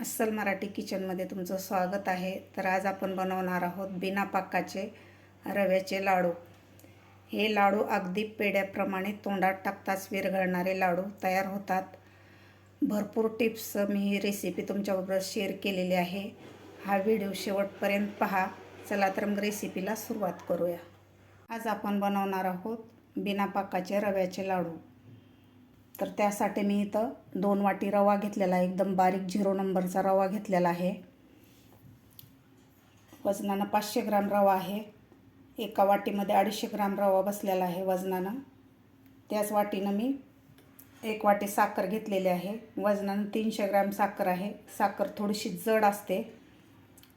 अस्सल मराठी किचनमध्ये तुमचं स्वागत आहे. तर आज आपण बनवणार आहोत बिना पाकाचे रव्याचे लाडू. हे लाडू अगदी पेड्याप्रमाणे तोंडात टाकताच विरघळणारे लाडू तयार होतात. भरपूर टिप्स मी ही रेसिपी तुमच्याबरोबर शेअर केलेली आहे. हा व्हिडिओ शेवटपर्यंत पहा. चला तर मग रेसिपीला सुरुवात करूया. आज आपण बनवणार आहोत बिना पाकाचे रव्याचे लाडू. तर त्यासाठी मी इथं दोन वाटी रवा घेतलेला आहे. एकदम बारीक झिरो नंबरचा रवा घेतलेला आहे. वजनानं पाचशे ग्राम रवा आहे. एका वाटीमध्ये अडीचशे ग्राम रवा बसलेला आहे वजनानं. त्याच वाटीनं मी एक वाटी साखर घेतलेली आहे. वजनानं तीनशे ग्राम साखर आहे. साखर थोडीशी जड असते.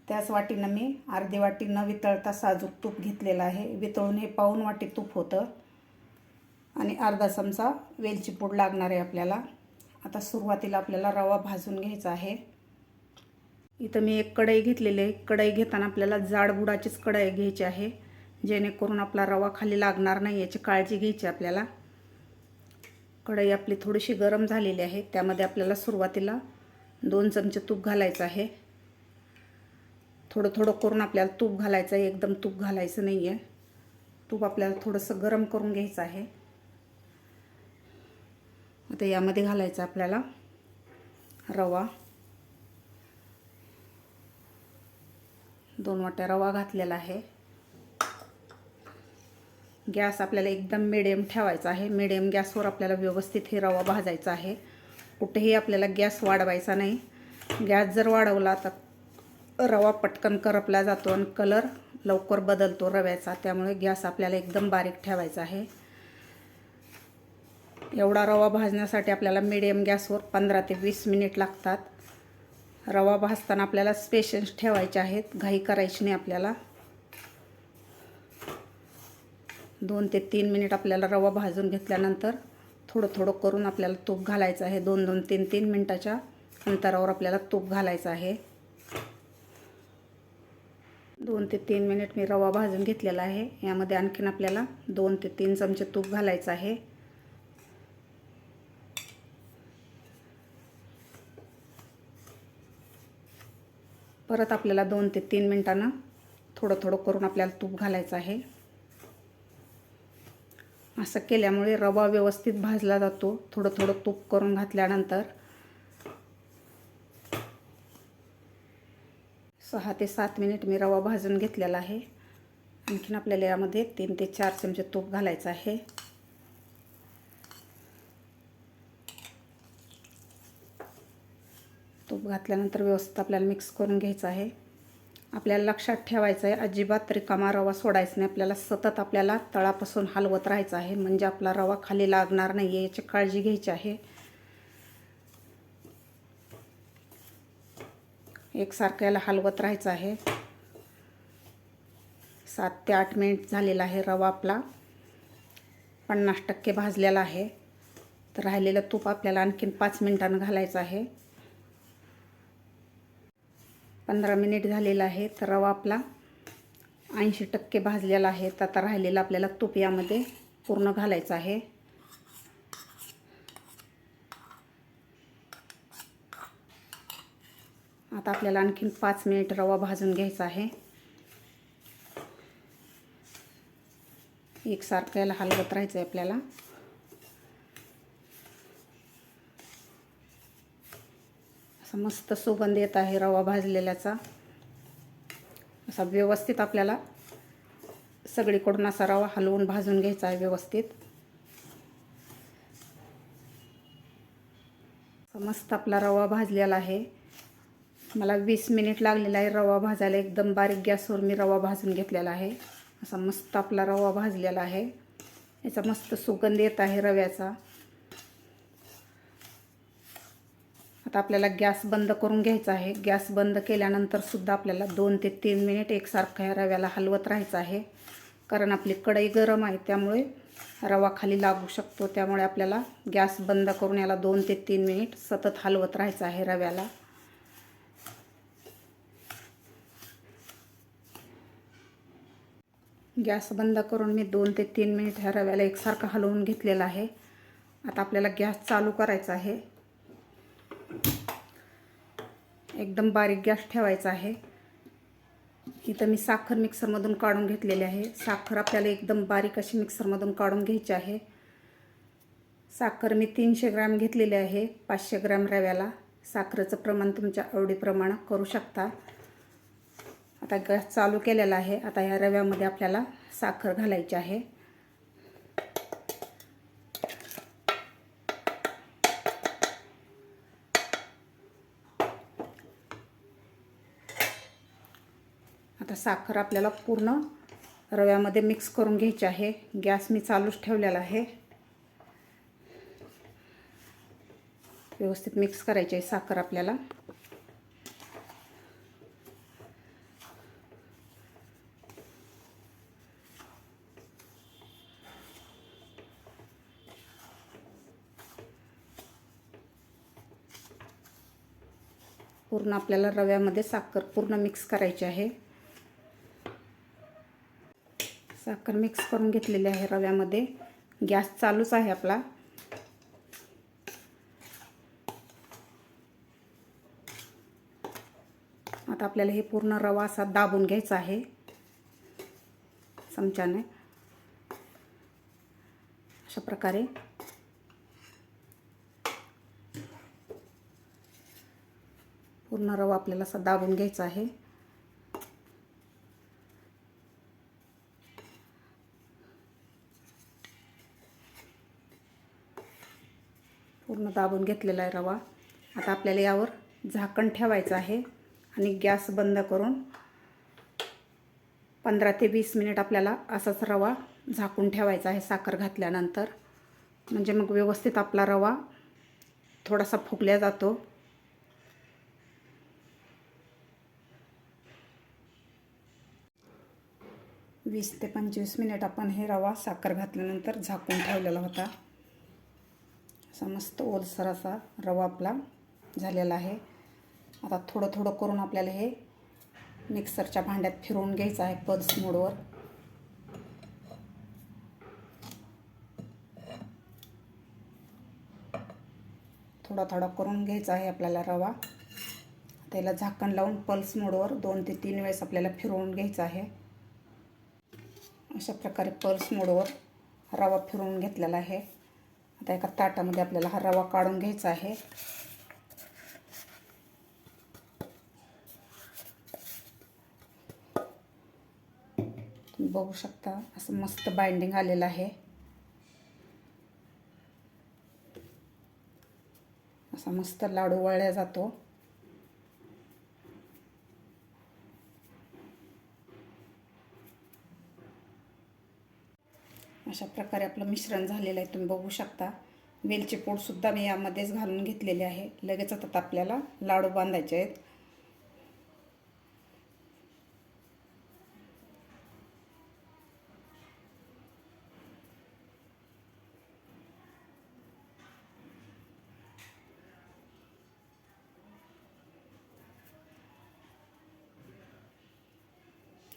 त्याच वाटीनं मी अर्धी वाटी न वितळता साजूक तूप घेतलेलं आहे. वितळून हे पाऊन वाटी तूप होतं. आणि अर्धा चमचा वेलची पूड लागणार आहे आपल्याला. आता सुरुवातीला आपल्याला रवा भाजून घ्यायचा आहे. इथं मी एक कढई घेतलेली आहे. कढई घेताना आपल्याला जाड बुडाचीच कढई घ्यायची आहे. जेणेकरून आपला रवा खाली लागणार नाही याची काळजी घ्यायची आपल्याला. कढई आपली थोडीशी गरम झालेली आहे. त्यामध्ये आपल्याला सुरुवातीला दोन चमचे तूप घालायचं आहे. थोडं थोडं करून आपल्याला तूप घालायचं आहे. एकदम तूप घालायचं नाही आहे तूप आपल्याला थोडंसं गरम करून घ्यायचं आहे. आता यामध्ये घालायचं आपल्याला. रवा. दोन वाट्या रवा घातलेला आहे. गॅस आपल्याला एकदम मिडियम ठेवायचा आहे. मिडियम गॅसवर आपल्याला व्यवस्थित हे रवा भाजायचा आहे. कुठेही आपल्याला गॅस वाढवायचा नाही. गॅस जर वाढवला तर रवा पटकन करपला जातो आणि कलर लवकर बदलतो रव्याचा. त्यामुळे गॅस आपल्याला एकदम बारीक ठेवायचा आहे. एवढा रवा भाजण्यासाठी आपल्याला मिडियम गॅसवर पंधरा ते वीस मिनिट लागतात. रवा भाजताना आपल्याला स्पेशन्स ठेवायचे आहेत. घाई करायची नाही आपल्याला. दोन ते तीन मिनिट आपल्याला रवा भाजून घेतल्यानंतर थोडं थोडं करून आपल्याला तूप घालायचं आहे. दोन दोन तीन तीन मिनटाच्या अंतरावर आपल्याला तूप घालायचं आहे. दोन ते तीन मिनिट मी रवा भाजून घेतलेला आहे. यामध्ये आणखीन आपल्याला दोन ते तीन चमचे तूप घालायचं आहे. परत आपल्याला दोन ते तीन मिनटानं थोडं थोडं करून आपल्याला तूप घालायचं आहे. असं केल्यामुळे रवा व्यवस्थित भाजला जातो. थोडं थोडं तूप करून घातल्यानंतर सहा ते सात मिनिट मी रवा भाजून घेतलेला आहे. आणखीन आपल्याला यामध्ये तीन ते चार चमचे तूप घालायचं आहे. तूप घातल्यानंतर व्यवस्थित आपल्याला मिक्स करून घ्यायचं आहे. आपल्याला लक्षात ठेवायचं आहे अजिबात रिकामा रवा सोडायचा नाही. आपल्याला सतत आपल्याला तळापासून हलवत राहायचं आहे. म्हणजे आपला रवा खाली लागणार नाही आहे याची काळजी घ्यायची आहे. एकसारखं याला हलवत राहायचं आहे. सात ते आठ मिनिट झालेला आहे रवा आपला. पन्नास टक्के भाजलेला आहे. तर राहिलेलं तूप आपल्याला आणखीन पाच मिनिटानं घालायचं आहे. पंधरा मिनिट झालेला आहे तर रवा आपला ऐंशी टक्के भाजलेला आहे. तर आता राहिलेला आपल्याला तूप यामध्ये पूर्ण घालायचं आहे. आता आपल्याला आणखीन पाच मिनिट रवा भाजून घ्यायचा आहे. एकसारख्याला हलवत राहायचं आहे आपल्याला. असा मस्त सुगंध येत आहे रवा भाजलेल्याचा. असा व्यवस्थित आपल्याला सगळीकडून असा रवा हलवून भाजून घ्यायचा आहे व्यवस्थित. मस्त आपला रवा भाजलेला आहे. मला वीस मिनिट लागलेला आहे रवा भाजायला. एकदम बारीक गॅसवर मी रवा भाजून घेतलेला आहे. असा मस्त आपला रवा भाजलेला आहे. याचा मस्त सुगंध येत आहे रव्याचा. आता आपल्याला गॅस बंद करून घ्यायचा आहे. गॅस बंद केल्यानंतर सुद्धा आपल्याला दोन ते तीन मिनिट एकसारखं ह्या रव्याला हलवत राहायचं आहे. कारण आपली कढई गरम आहे त्यामुळे रवा खाली लागू शकतो. त्यामुळे आपल्याला गॅस बंद करून याला दोन ते तीन मिनिट सतत हलवत राहायचं आहे रव्याला. गॅस बंद करून मी दोन ते तीन मिनिट ह्या रव्याला एकसारखं हलवून घेतलेला आहे. आता आपल्याला गॅस चालू करायचा आहे. एकदम बारीक गॅस ठेवायचा आहे. इथं मी साखर मिक्सरमधून काढून घेतलेली आहे. साखर आपल्याला एकदम बारीक अशी मिक्सरमधून काढून घ्यायची आहे. साखर मी तीनशे ग्रॅम घेतलेली आहे पाचशे ग्रॅम रव्याला. साखरेचं प्रमाण तुमच्या आवडीप्रमाणे करू शकता. आता गॅस चालू केलेला आहे. आता ह्या रव्यामध्ये आपल्याला साखर घालायची आहे. साखर आपल्याला पूर्ण रव्यामध्ये मिक्स करून घ्यायची आहे. गॅस मी चालूच ठेवलेला आहे. व्यवस्थित मिक्स करायची आहे साखर आपल्याला. पूर्ण आपल्याला रव्यामध्ये साखर पूर्ण मिक्स करायची आहे. साखर मिक्स करून घेतलेली आहे रव्यामध्ये. गॅस चालूच आहे आपला. आता आपल्याला हे पूर्ण रवा असा दाबून घ्यायचा आहे. चमच्याने. अशा प्रकारे. पूर्ण रवा आपल्याला असा दाबून घ्यायचा आहे. पूर्ण दाबून घेतलेला आहे रवा. आता आपल्याला यावर झाकण ठेवायचं आहे आणि गॅस बंद करून पंधरा ते वीस मिनिट आपल्याला असाच रवा झाकून ठेवायचा आहे साखर घातल्यानंतर. म्हणजे मग व्यवस्थित आपला रवा थोडासा फुगल्या जातो. वीस ते पंचवीस मिनिट आपण हे रवा साखर घातल्यानंतर झाकून ठेवलेला होता. असा मस्त ओलसर असा रवा आपला झालेला आहे. आता थोडं थोडं करून आपल्याला हे मिक्सरच्या भांड्यात फिरवून घ्यायचं आहे पल्स मोडवर. थोडा थोडा करून घ्यायचा आहे आपल्याला रवा. त्याला झाकण लावून पल्स मोडवर दोन ते तीन वेळेस आपल्याला फिरवून घ्यायचं आहे. अशा प्रकारे पल्स मोडवर रवा फिरवून घेतलेला आहे. आता एका ताटामध्ये आपल्याला हा रवा काढून घ्यायचा आहे. तुम्ही बघू शकता असं मस्त बाइंडिंग आलेलं आहे. असा मस्त लाडू वळल्या जातो. अशा प्रकारे आपलं मिश्रण झालेलं आहे तुम्ही बघू शकता. वेलचे पोडसुद्धा मी यामध्येच घालून घेतलेले आहे. लगेच आता आपल्याला लाडू बांधायचे आहेत.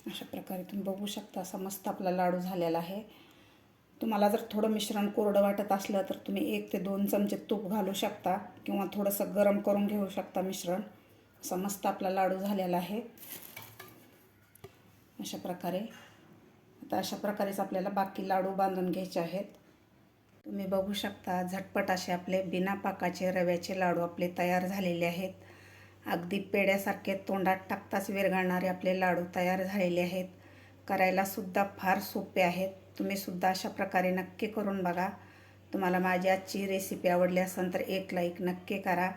अशा प्रकारे तुम्ही बघू शकता असा मस्त आपला लाडू झालेला आहे. तुम्हाला जर थोडं मिश्रण कोरडं वाटत असलं तर तुम्ही एक ते दोन चमचे तूप घालू शकता किंवा थोडंसं गरम करून घेऊ शकता मिश्रण. असा मस्त आपला लाडू झालेला आहे. अशा प्रकारे. आता अशा प्रकारेच आपल्याला बाकी लाडू बांधून घ्यायचे आहेत. तुम्ही बघू शकता झटपट असे आपले बिना पाकाचे रव्याचे लाडू आपले तयार झालेले आहेत. अगदी पेड्यासारखे तोंडात टाकताच विरघळणारे आपले लाडू तयार झालेले आहेत. करायलासुद्धा फार सोपे आहेत. तुम्हीसुद्धा अशा प्रकारे नक्की करून बघा. तुम्हाला माझी आजची रेसिपी आवडली असेल तर एक लाईक नक्की करा.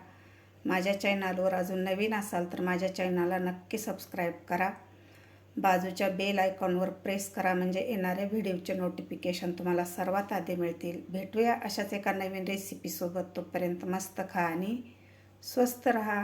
माझ्या चॅनलवर अजून नवीन असाल तर माझ्या चॅनलला नक्की सबस्क्राईब करा. बाजूच्या बेल आयकॉनवर प्रेस करा म्हणजे येणाऱ्या व्हिडिओचे नोटिफिकेशन तुम्हाला सर्वात आधी मिळतील. भेटूया अशाच एका नवीन रेसिपीसोबत तोपर्यंत मस्त खा आणि स्वस्त रहा.